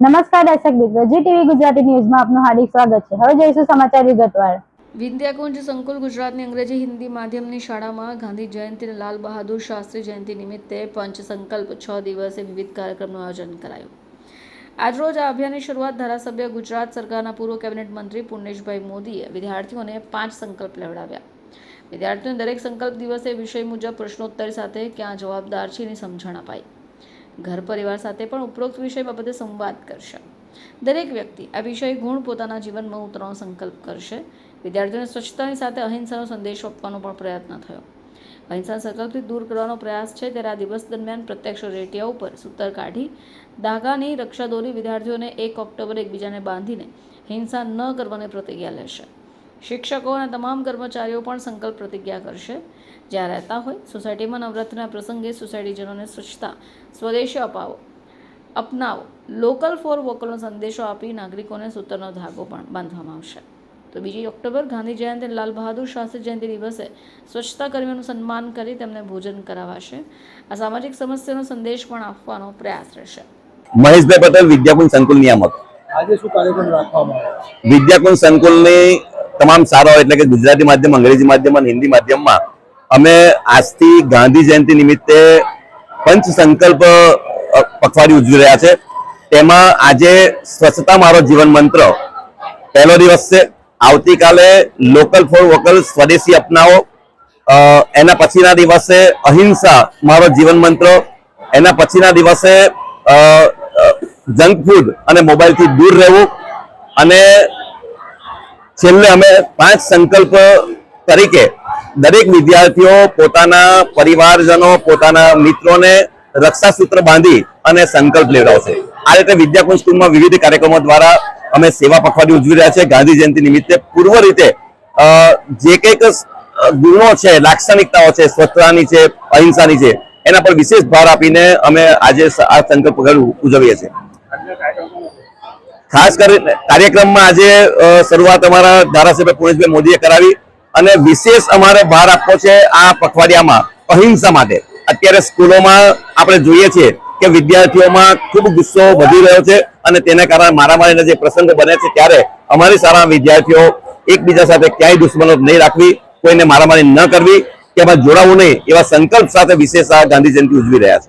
નમસ્કાર દર્શક મિત્રો, જી ટીવી ગુજરાતી ન્યૂઝમાં આપનું હાર્દિક સ્વાગત છે. હવે જોઈશું સમાચાર વિગતવાર. વિદ્યાકુંજ સંકુલ ગુજરાતની અંગ્રેજી હિન્દી માધ્યમની શાળામાં ગાંધી જયંતિ અને લાલ બહાદુર શાસ્ત્રી જયંતિ નિમિત્તે પંચ સંકલ્પ છ દિવસે વિવિધ કાર્યક્રમનું આયોજન કરાયું. આજરોજ આ અભિયાનની શરૂઆત ધારાસભ્ય ગુજરાત સરકારના પૂર્વ કેબિનેટ મંત્રી પૂર્ણેશભાઈ મોદીએ વિદ્યાર્થીઓને પાંચ સંકલ્પ લેવડાવ્યા. વિદ્યાર્થીઓને દરેક સંકલ્પ દિવસે વિષય મુજબ પ્રશ્નોત્તરી સાથે ક્યાં જવાબદાર છે એની સમજણ અપાઈ. ઘર પરિવાર સાથે પણ ઉપરોક્ત વિષય બાબતે સંવાદ કરશે. દરેક વ્યક્તિ આ વિષય ગુણ પોતાના જીવનમાં ઉતરવાનો સંકલ્પ કરશે. વિદ્યાર્થીઓને સ્વચ્છતાની સાથે અહિંસાનો સંદેશો આપવાનો પણ પ્રયત્ન થયો. અહિંસા સંકલ્પથી દૂર કરવાનો પ્રયાસ છે ત્યારે આ દિવસ દરમિયાન પ્રત્યક્ષ રેટિયા ઉપર સૂતર કાઢી ધાગાની રક્ષા દોરી વિદ્યાર્થીઓને એક ઓક્ટોબર એકબીજાને બાંધીને હિંસા ન કરવાની પ્રતિજ્ઞા લેશે. શિક્ષકો અને તમામ કર્મચારીઓ પણ સંકલ્પ પ્રતિજ્ઞા કરશે. જ્યાં રહેતા હોય સોસાયટીમાં નવરાત્રિના પ્રસંગે સોસાયટીજનોને સ્વચ્છતા સ્વદેશી અપાવો અપનાવો લોકલ ફોર વોકલનો સંદેશો આપી નાગરિકોને સૂત્રનો ધાગો પણ બાંધવામાં આવશે. તો બીજી ઓક્ટોબર ગાંધી જયંતિ લાલ બહાદુર શાસ્ત્રી જયંતિ દિવસે સ્વચ્છતા કર્મીઓનું સન્માન કરી તેમને ભોજન કરાવાશે. આ સામાજિક સમસ્યાનો સંદેશ પણ આપવાનો પ્રયાસ રહેશે. મહેશભાઈ પટેલ વિદ્યાકુંજ સંકુલ નિયામક. આજે શું કાર્યક્રમ રાખવામાં આવ્યો? વિદ્યાકુંજ સંકુલની તમામ શાળાઓ એટલે કે ગુજરાતી માધ્યમ, અંગ્રેજી માધ્યમ અને હિન્દી માધ્યમમાં અમે આજથી ગાંધી જયંતિ નિમિત્તે પંચ સંકલ્પ પખવાડિયું ઉજવી રહ્યા છે. તેમાં આજે સ્વચ્છતા મારો જીવન મંત્ર પહેલો દિવસ છે. આવતીકાલે લોકલ ફોર વોકલ સ્વદેશી અપનાવો. એના પછીના દિવસે અહિંસા મારો જીવન મંત્ર. એના પછીના દિવસે જંક ફૂડ અને મોબાઈલથી દૂર રહેવું. અને છેલ્લે અમે પાંચ સંકલ્પ તરીકે દરેક વિદ્યાર્થીઓ, પોતાના પરિવારજનો, પોતાના મિત્રોને રક્ષા સૂત્ર બાંધી અને સંકલ્પ લેવડાવશે. આ રીતે વિદ્યાકુંજ સ્કૂલમાં વિવિધ કાર્યક્રમો દ્વારા અમે સેવા પખવાડી ઉજવી રહ્યા છે ગાંધી જયંતિ નિમિત્તે પૂર્વ રીતે જે કંઈક ગુણો છે, લાક્ષણિકતાઓ છે, સ્વચ્છતાની છે, અહિંસાની છે, એના પર વિશેષ ભાર આપીને અમે આજે આ સંકલ્પ ઉજવીએ છીએ. ખાસ કરીને કાર્યક્રમમાં આજે શરૂઆત અમારા ધારાસભ્ય પુણેશભાઈ મોદીએ કરાવી અને વિશેષ અમારે ભાર આપવો છે આ પખવાડિયામાં અહિંસા માટે. અત્યારે સ્કૂલોમાં આપણે જોઈએ છીએ કે વિદ્યાર્થીઓમાં ખૂબ ગુસ્સો વધી રહ્યો છે અને તેના કારણે મારામારીના જે પ્રસંગો બને છે ત્યારે અમારી શાળાના વિદ્યાર્થીઓ એકબીજા સાથે ક્યાંય દુશ્મનો નહીં રાખવી, કોઈને મારામારી ન કરવી કે એમાં જોડાવું નહીં એવા સંકલ્પ સાથે વિશેષ આ ગાંધી જયંતિ ઉજવી રહ્યા છે.